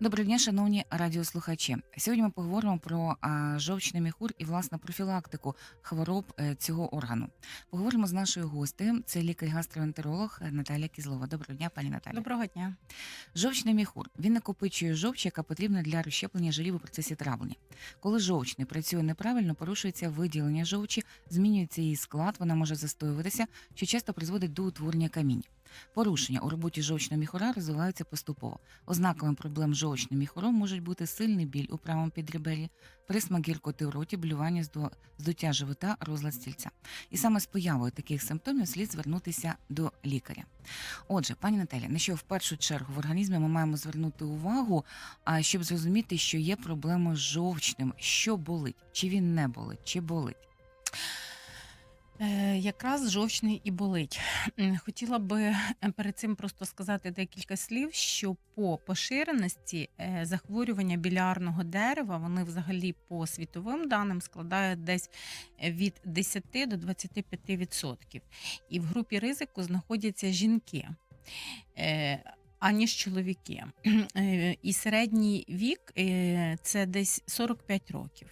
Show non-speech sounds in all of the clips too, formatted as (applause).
Доброго дня, шановні радіослухачі. Сьогодні ми поговоримо про жовчний міхур і власне профілактику хвороб е, цього органу. Поговоримо з нашою гостею. Це лікар-гастроентеролог Наталія Кізлова. Доброго дня, пані Наталі. Доброго дня. Жовчний міхур він накопичує жовч, яка потрібна для розщеплення жирів у процесі травлення. Коли жовч не працює неправильно, порушується виділення жовчі, змінюється її склад, вона може застоюватися, що часто призводить до утворення камінь. Порушення у роботі жовчного міхура розвиваються поступово. Ознаками проблем з жовчним міхуром можуть бути сильний біль у правому підребер'ї, присмак гіркоти в роті, блювання, здуття живота, розлад стільця. І саме з появою таких симптомів слід звернутися до лікаря. Отже, пані Наталя, на що в першу чергу в організмі ми маємо звернути увагу, щоб зрозуміти, що є проблема з жовчним, що болить, чи він не болить, чи болить. Е, якраз жовчний і болить. Хотіла би е, перед цим просто сказати декілька слів, що по поширеності е, захворювання білярного дерева вони взагалі по світовим даним складають десь від 10 до 25%. відсотків. І в групі ризику знаходяться жінки. Аніж чоловіки. І середній вік це десь 45 років.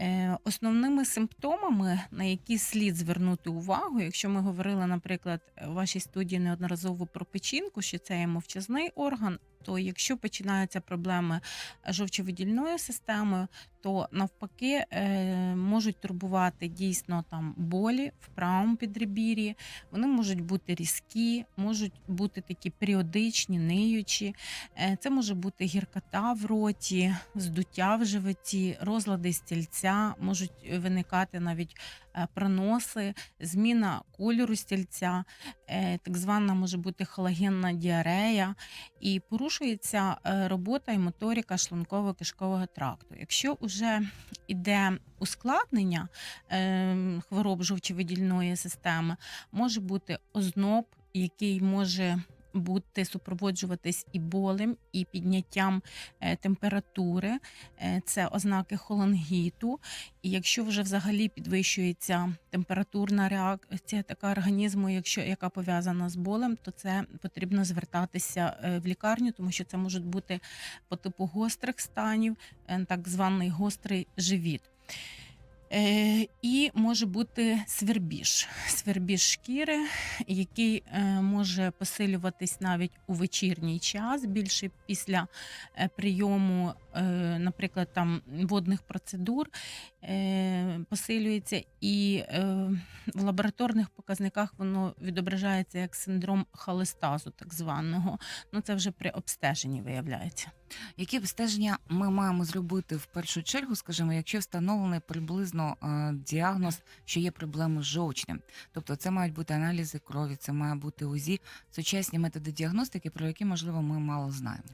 Е, Основними симптомами, на які слід звернути увагу, якщо ми говорили, наприклад, в вашій студії неодноразово про печінку, що це є мовчазний орган, то якщо починаються проблеми жовчовидільної системи, то навпаки е, можуть турбувати дійсно там болі в правому підребір'ї, вони можуть бути різкі, можуть бути такі періодичні, ниючі. Е, Це може бути гіркота в роті, здуття в животі, розлади стільця, можуть виникати навіть проноси, зміна кольору стільця, е, так звана може бути холагенна діарея, і порушується е, робота і моторика шлунково-кишкового тракту. Якщо вже йде ускладнення е, хвороб жовчовидільної системи, може бути озноб, який може бути супроводжуватись і болем, і підняттям е, температури, Е, це ознаки холонгіту. І якщо вже взагалі підвищується температурна реакція така організму, якщо яка пов'язана з болем, то це потрібно звертатися е, в лікарню, тому що це можуть бути по типу гострих станів, так званий гострий живіт. Е, і може бути свербіж, свербіж шкіри, який е, може посилюватись навіть у вечірній час, більше після е, прийому, наприклад, там водних процедур посилюється, і в лабораторних показниках воно відображається як синдром холестазу, так званого. Ну це вже при обстеженні виявляється. Які обстеження ми маємо зробити в першу чергу, скажімо, якщо встановлений приблизно е, діагноз, що є проблеми з жовчним? Тобто це мають бути аналізи крові, це має бути УЗІ, сучасні методи діагностики, про які можливо ми мало знаємо.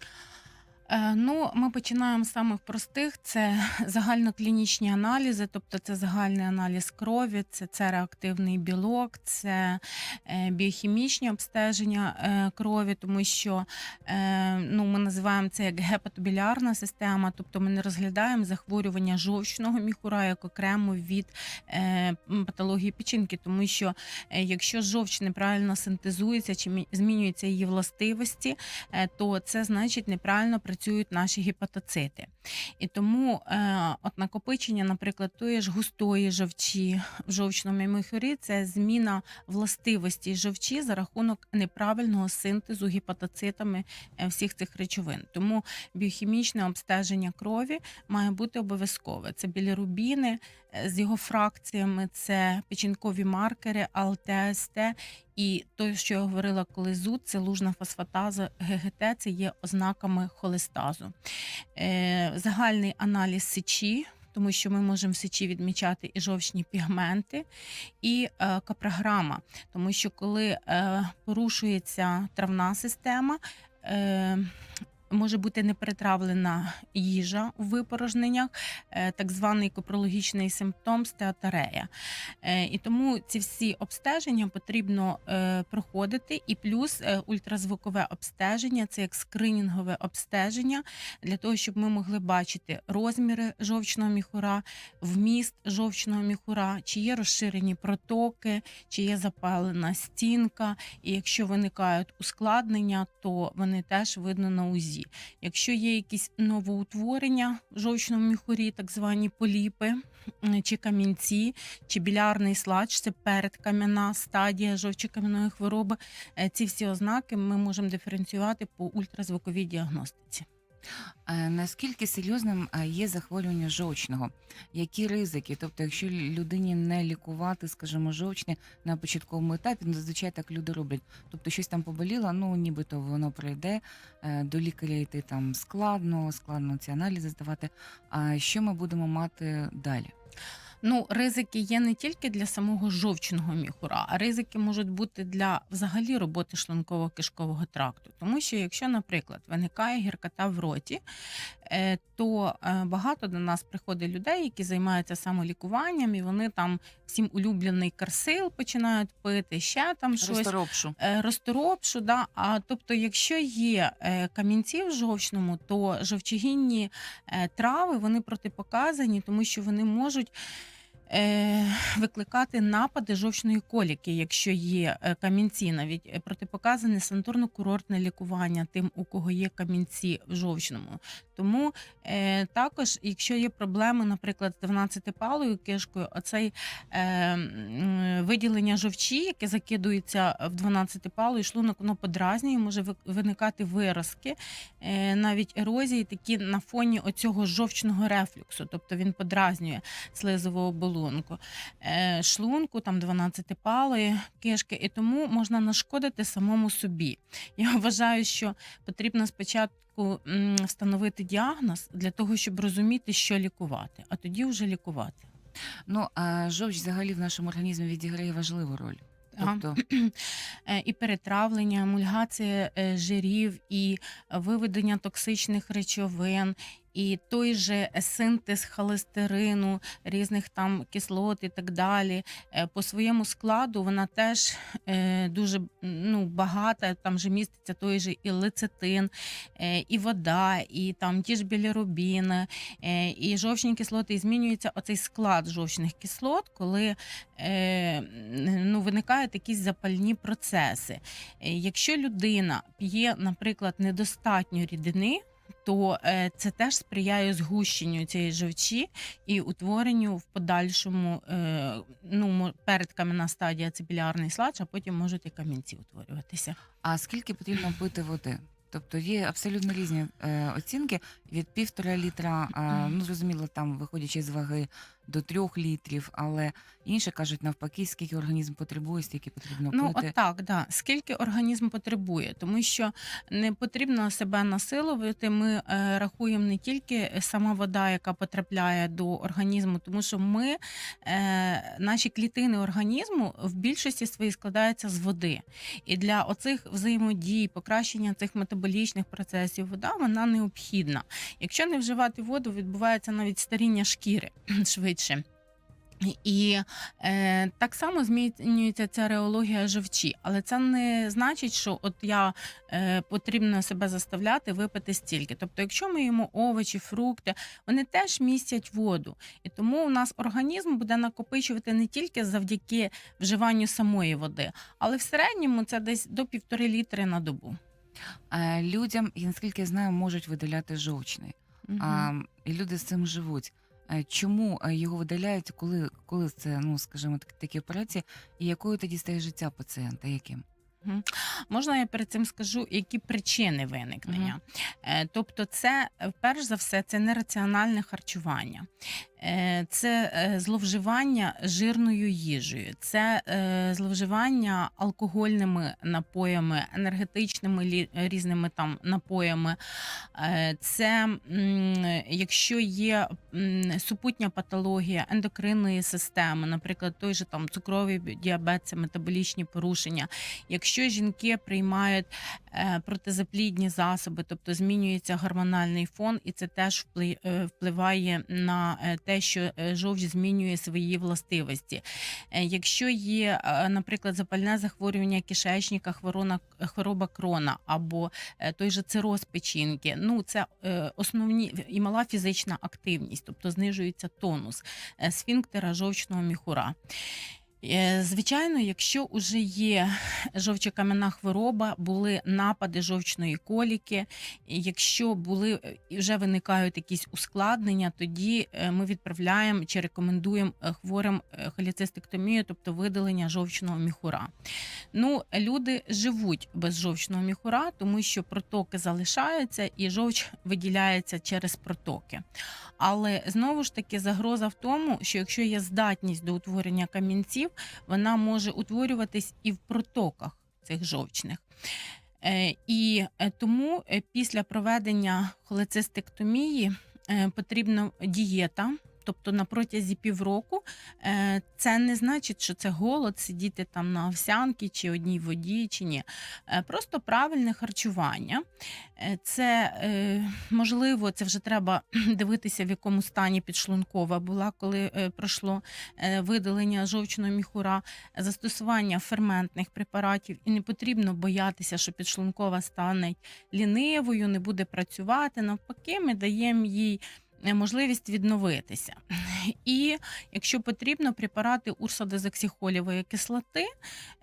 Е, Ну, ми починаємо з самих простих: це (laughs) загальноклінічні аналізи, тобто це загальний аналіз крові, це, це реактивний білок, це е, біохімічні обстеження е, крові, тому що ну, ми називаємо це як гепатобілярна система, тобто ми не розглядаємо захворювання жовчного міхура як окремо від патології печінки, тому що якщо жовч неправильно синтезується чи мі- змінюються її властивості, то це значить неправильно працюють наші гепатоцити. І тому е, от накопичення, наприклад, тої ж густої жовчі в жовчному міхурі це зміна властивості жовчі за рахунок неправильного синтезу гепатоцитами е, всіх цих речовин. Тому біохімічне обстеження крові має бути обов'язкове. Це білірубіни е, з його фракціями, це печінкові маркери, АЛТ-СТ і той, що я говорила, коли зуд, це лужна фосфатаза ГГТ, це є ознаками холестазу. Загальний аналіз сечі. Тому що ми можемо в сечі відмічати і жовчні пігменти, і е, капрограма. Тому що коли е, порушується травна система, е, може бути неперетравлена їжа у випорожненнях, е, так званий копрологічний симптом стеатарея. Е, І тому ці всі обстеження потрібно е, проходити. І плюс ультразвукове обстеження це як скринінгове обстеження для того, щоб ми могли бачити розміри жовчного міхура, вміст жовчного міхура, чи є розширені протоки, чи є запалена стінка. І якщо виникають ускладнення, то вони теж видно на УЗІ. Якщо є якісь новоутворення в жовчному міхурі, так звані поліпи чи камінці, чи білярний сладж, це передкам'яна стадія жовчокам'яної хвороби. Е, Ці всі ознаки ми можемо диференціювати по ультразвуковій діагностиці. Е, Наскільки серйозним е, є захворювання жовчного? Які ризики? Тобто, якщо людині не лікувати, скажімо, жовчне на початковому етапі, ну, зазвичай так люди роблять. Тобто, щось там поболіло, ну нібито воно пройде, е, до лікаря йти там складно, складно ці аналізи здавати. А що ми будемо мати далі? Ну, ризики є не тільки для самого жовчного міхура, а ризики можуть бути для взагалі роботи шлунково-кишкового тракту. Тому що, якщо, наприклад, виникає гіркота в роті, е, то е, багато до нас приходить людей, які займаються самолікуванням, і вони там всім улюблений карсил починають пити, ще там щось. Розторопшу. Е, розторопшу, да. А тобто, якщо є камінці в жовчному, то жовчогінні трави вони протипоказані, тому що вони можуть. Е, Викликати напади жовчної коліки, якщо є е, камінці, навіть е, протипоказане санаторно-курортне лікування тим, у кого є камінці в жовчному. Тому е, також, якщо є проблеми, наприклад, з 12-палою кишкою, оцей е, виділення жовчі, яке закидується в 12-палу, і шлунок воно подразнює, може виникати виразки, е, навіть ерозії такі на фоні оцього жовчного рефлюксу, тобто він подразнює слизову оболонку, е, шлунку, там 12-палої кишки, і тому можна нашкодити самому собі. Я вважаю, що потрібно спочатку м, встановити діагноз для того, щоб розуміти, що лікувати, а тоді вже лікувати. Ну а жовч взагалі в нашому організмі відіграє важливу роль. Тобто, (clears throat) Е, і перетравлення, емульгація е, жирів, і виведення токсичних речовин, і той же синтез холестерину, різних там кислот і так далі. Е, По своєму складу вона теж е, дуже ну, багата. Там же міститься той же і лецитин, е, і вода, і там ті ж білірубіни, і жовчні кислоти. І змінюється оцей склад жовчних кислот, коли ну, виникають якісь запальні процеси. Якщо людина п'є, наприклад, недостатньо рідини, то е, це теж сприяє згущенню цієї жовчі і утворенню в подальшому е, ну, мо- передкам'яна стадія це білярний сладж, а потім можуть і камінці утворюватися. а скільки потрібно пити води? Тобто є абсолютно різні е, оцінки від півтора літра, е, ну зрозуміло, там виходячи з ваги до трьох літрів, але інші кажуть навпаки, скільки організм потребує, стільки потрібно Ну, от так, да. скільки організм потребує, тому що не потрібно себе насилувати. Ми е, рахуємо не тільки сама вода, яка потрапляє до організму, тому що ми, е, наші клітини організму в більшості своїй складаються з води. І для оцих взаємодій, покращення цих метаболічних процесів, вода вона необхідна. Якщо не вживати воду, відбувається навіть старіння шкіри (clears throat) швидше. І е, так само змінюється ця реологія живчі, але це не значить, що от я е, потрібно себе заставляти випити стільки. Тобто, якщо ми їмо овочі, фрукти, вони теж містять воду, і тому у нас організм буде накопичувати не тільки завдяки вживанню самої води, але в середньому це десь до півтори літри на добу. Е, людям, я наскільки я знаю, можуть видаляти жовчний. Мгм. А, і люди з цим живуть. Е, Чому е, його видаляють, коли, коли це, ну скажімо, так, такі операції, і якою тоді стає життя пацієнта? Яким? Можна я перед цим скажу, які причини виникнення? Е, Тобто, це перш за все це нераціональне харчування. Е, Це е, зловживання жирною їжею, це е, зловживання алкогольними напоями, енергетичними різними там напоями. Це якщо є супутня патологія ендокринної системи, наприклад, той же там цукровий діабет, це метаболічні порушення. Якщо жінки приймають протизаплідні засоби, тобто змінюється гормональний фон, і це теж впли- впливає на те, що е, жовч змінює свої властивості. Е, Якщо є, е, наприклад, запальне захворювання кишечника, хвороба крона або той же цироз печінки, ну це основні і мала фізична активність, тобто знижується тонус сфінктера жовчного міхура. Е, Звичайно, якщо вже є жовчокам'яна хвороба, були напади жовчної коліки, якщо були е, вже виникають якісь ускладнення, тоді е, ми відправляємо чи рекомендуємо хворим холецистектомію, тобто видалення жовчного міхура. Ну, люди живуть без жовчного міхура, тому що протоки залишаються і жовч виділяється через протоки. Але знову ж таки загроза в тому, що якщо є здатність до утворення камінців, вона може утворюватись і в протоках цих жовчних. Е, І е, тому е, після проведення холецистектомії потрібна дієта. Тобто на протязі півроку е, це не значить, що це голод, сидіти там на овсянки чи одній воді, чи ні. Е, Просто правильне харчування. Е, Це можливо, це вже треба (clears throat) дивитися, в якому стані підшлункова була, коли пройшло видалення жовчного міхура, застосування ферментних препаратів, і не потрібно боятися, що підшлункова стане лінивою, не буде працювати. Навпаки, ми даємо їй можливість відновитися. І якщо потрібно, препарати урсодезоксихолєвої кислоти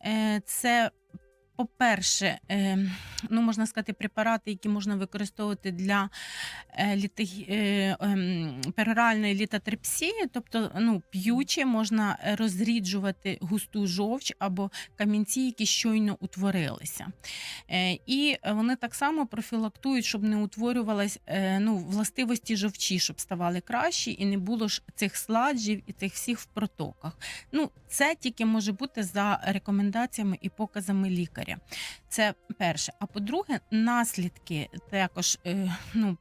е, це. По-перше, е, ну можна сказати, препарати, які можна використовувати для е, літи- е, ем, пероральної літотрипсії, тобто ну, п'ючи, можна розріджувати густу жовч або камінці, які щойно утворилися. І вони так само профілактують, щоб не утворювалась ну, властивості жовчі, щоб ставали кращі, і не було ж цих сладжів і цих всіх в протоках. Ну, це тільки може бути за рекомендаціями і показами лікаря. Це перше. А по-друге, наслідки також е, ну,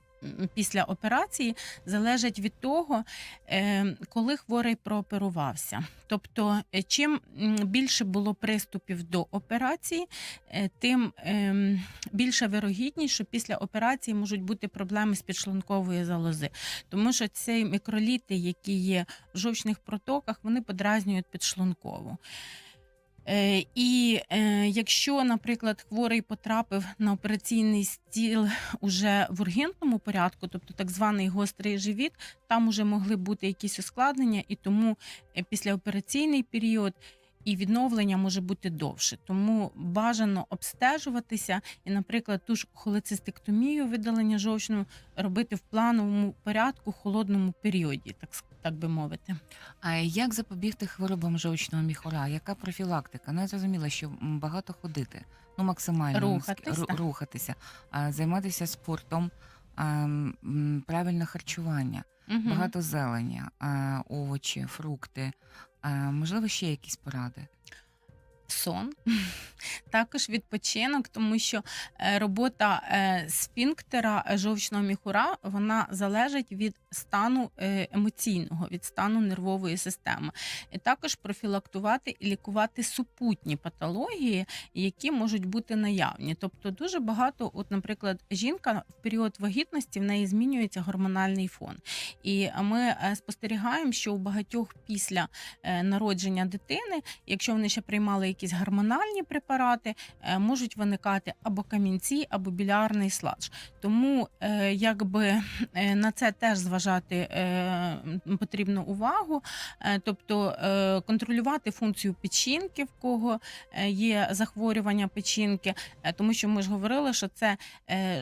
після операції залежать від того, е, коли хворий прооперувався. Тобто, е, чим більше було приступів до операції, тим ем, більша вирогідність, що після операції можуть бути проблеми з підшлункової залози. Тому що ці мікроліти, які є в жовчних протоках, вони подразнюють підшлункову. Е, І е, якщо, наприклад, хворий потрапив на операційний стіл уже в ургентному порядку, тобто так званий гострий живіт, там уже могли бути якісь ускладнення, і тому е, післяопераційний період і відновлення може бути довше. Тому бажано обстежуватися і, наприклад, ту ж холецистектомію видалення жовчного робити в плановому порядку, холодному періоді, так, с- так би мовити. А як запобігти хворобам жовчного міхура? Яка профілактика? Ну, я зрозуміла, що багато ходити, ну максимально Рухатися. ру- рухатися, а, займатися спортом, а, м, правильне харчування, Мгм. багато зелені, а, овочі, фрукти. А, можливо, ще якісь поради. сон, також відпочинок, тому що е, робота е, сфінктера е, жовчного міхура вона залежить від стану емоційного, від стану нервової системи. І також профілактувати і лікувати супутні патології, які можуть бути наявні. Тобто дуже багато, от, наприклад, жінка в період вагітності в неї змінюється гормональний фон. І ми спостерігаємо, що у багатьох після народження дитини якщо вони ще приймали якісь гормональні препарати, е, можуть виникати або камінці, або білярний сладж. Тому е, якби е, на це теж зважати м, потрібно увагу, тобто контролювати функцію печінки, в кого є захворювання печінки, тому що ми ж говорили, що це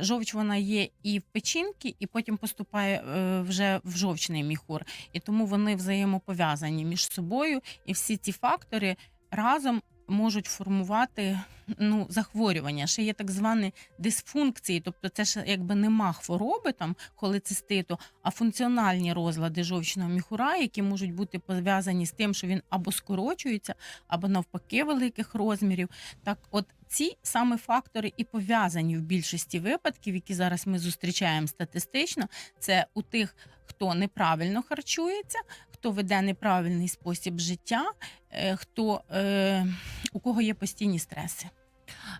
жовч вона є і в печінки, і потім поступає вже в жовчний міхур. І тому вони взаємопов'язані між собою, і всі ці фактори разом можуть формувати ну, захворювання. Ще є так звані дисфункції, тобто це ж якби нема хвороби там холециститу, а функціональні розлади жовчного міхура, які можуть бути пов'язані з тим, що він або скорочується, або навпаки великих розмірів. Так, от ці саме фактори і пов'язані в більшості випадків, які зараз ми зустрічаємо статистично, це у тих, хто неправильно харчується, хто веде неправильний спосіб життя, е, хто е, у кого є постійні стреси.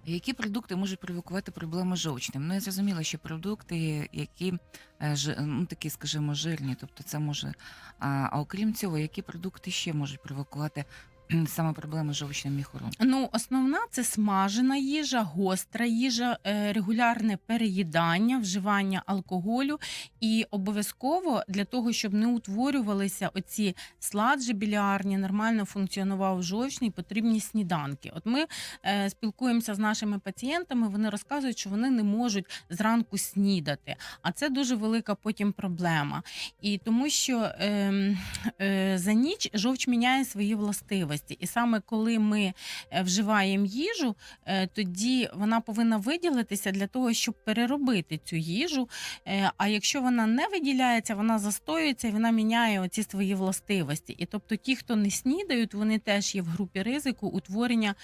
Які продукти можуть провокувати проблеми з жовчним? Ну я зрозуміла, що продукти, які е, ну такі, скажімо, жирні, тобто це може. А, а окрім цього, які продукти ще можуть провокувати (clears throat) саме проблеми з жовчним міхуром? Ну, основна це смажена їжа, гостра їжа, е, регулярне переїдання, вживання алкоголю. І обов'язково для того, щоб не утворювалися оці сладжі білярні, нормально функціонував жовчний, потрібні сніданки. От ми е, спілкуємося з нашими пацієнтами, вони розказують, що вони не можуть зранку снідати. А це дуже велика потім проблема. І тому що ем, е, за ніч жовч міняє свої властивості. І саме коли ми е, вживаємо їжу, е, тоді вона повинна виділитися для того, щоб переробити цю їжу. Е, А якщо вона не виділяється, вона застоюється і вона міняє оці свої властивості. І тобто ті, хто не снідають, вони теж є в групі ризику утворення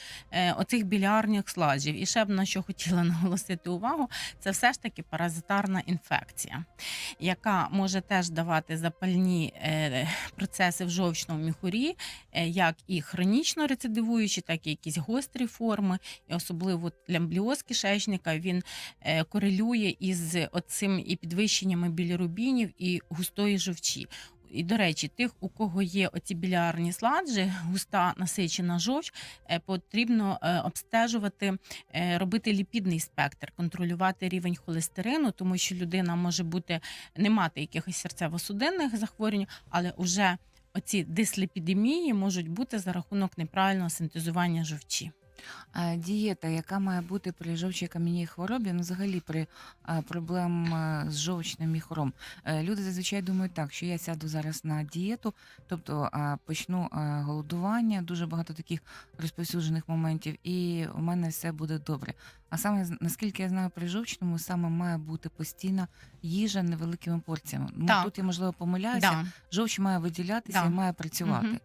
оцих білярних сладжів. І ще б на що хотіла (laughs) наголосити увагу, це все ж таки паразитарна інфекція, яка може теж давати запальні процеси в жовчному міхурі, як і хронічно рецидивуючі, так і якісь гострі форми, і особливо лямбліоз кишечника він е, корелює із оцим і підвищеннями білірубінів і густої жовчі. І, до речі, тих, у кого є оці білярні сладжі, густа насичена жовч, е, потрібно е, обстежувати, робити ліпідний спектр, контролювати рівень холестерину, тому що людина може бути не мати якихось серцево-судинних захворювань, але вже оці дисліпідемії можуть бути за рахунок неправильного синтезування жовчі. А дієта, яка має бути при жовчій кам'яній хворобі, ну взагалі при а, проблем а, з жовчним міхуром. Е, Люди зазвичай думають так, що я сяду зараз на дієту, тобто а, почну а, голодування, дуже багато таких розповсюджених моментів, і у мене все буде добре. А саме наскільки я знаю, при жовчному саме має бути постійна їжа невеликими порціями. Ну тут я можливо помиляюся. Да. Жовч має виділятися Да. і має працювати. Мгм.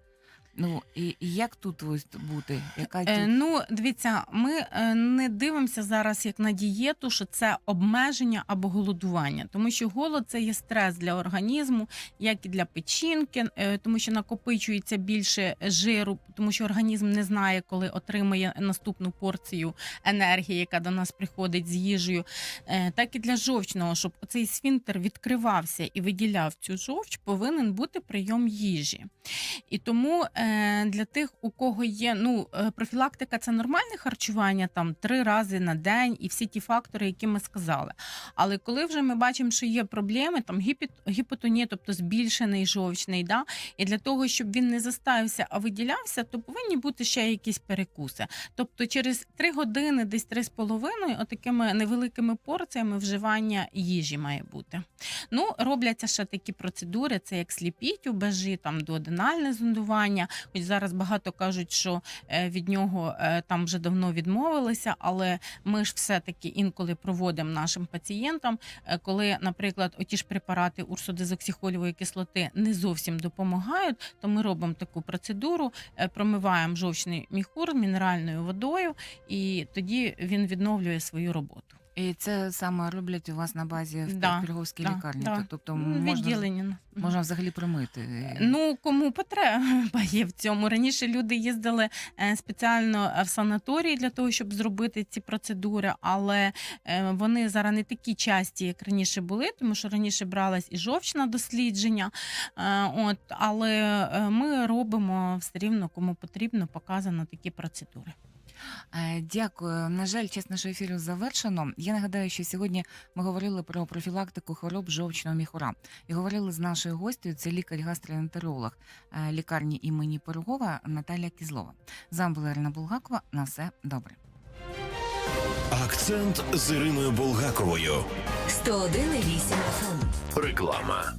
Ну і, і як тут ось бути? Яка Е, ну, дивіться, ми е, не дивимося зараз як на дієту, що це обмеження або голодування, тому що голод це є стрес для організму, як і для печінки, е, тому що накопичується більше жиру, тому що організм не знає, коли отримає наступну порцію енергії, яка до нас приходить з їжею. Е, Так і для жовчного, щоб цей сфінктер відкривався і виділяв цю жовч, повинен бути прийом їжі. І тому е, для тих, у кого є ну е, профілактика, це нормальне харчування там три рази на день і всі ті фактори, які ми сказали. Але коли вже ми бачимо, що є проблеми, там гіпотонія, тобто збільшений жовчний, да, і для того, щоб він не заставився, а виділявся, то повинні бути ще якісь перекуси. Тобто через три години, десь три з половиною, отакими невеликими порціями вживання їжі має бути. Ну, робляться ще такі процедури, це як сліпіть у бежі, там дуоденальне зондування. Хоч зараз багато кажуть, що е, від нього е, там вже давно відмовилися, але ми ж все-таки інколи проводимо нашим пацієнтам, е, коли, наприклад, оті ж препарати урсодезоксихолівої кислоти не зовсім допомагають, то ми робимо таку процедуру, промиваємо жовчний міхур мінеральною водою, і тоді він відновлює свою роботу. І це саме роблять у вас на базі в Да, Петергофській да, лікарні. да. Тобто можна, Відділення. можна взагалі промити. Ну, кому потреба (laughs) є в цьому. Раніше люди їздили е, спеціально в санаторії для того, щоб зробити ці процедури, але е, вони зараз не такі часті, як раніше були, тому що раніше бралась і жовчна дослідження. Е, От, але е, ми робимо все рівно, кому потрібно, показано такі процедури. Е, Дякую. На жаль, час нашого ефіру завершено. Я нагадаю, що сьогодні ми говорили про профілактику хвороб жовчного міхура. І говорили з нашою гостю, це лікар-гастроентеролог е, лікарні імені Пирогова Наталія Кізлова. З вами була Ірина Булгакова. На все добре. Акцент з Іриною Болгаковою. 101,8 FM. Реклама.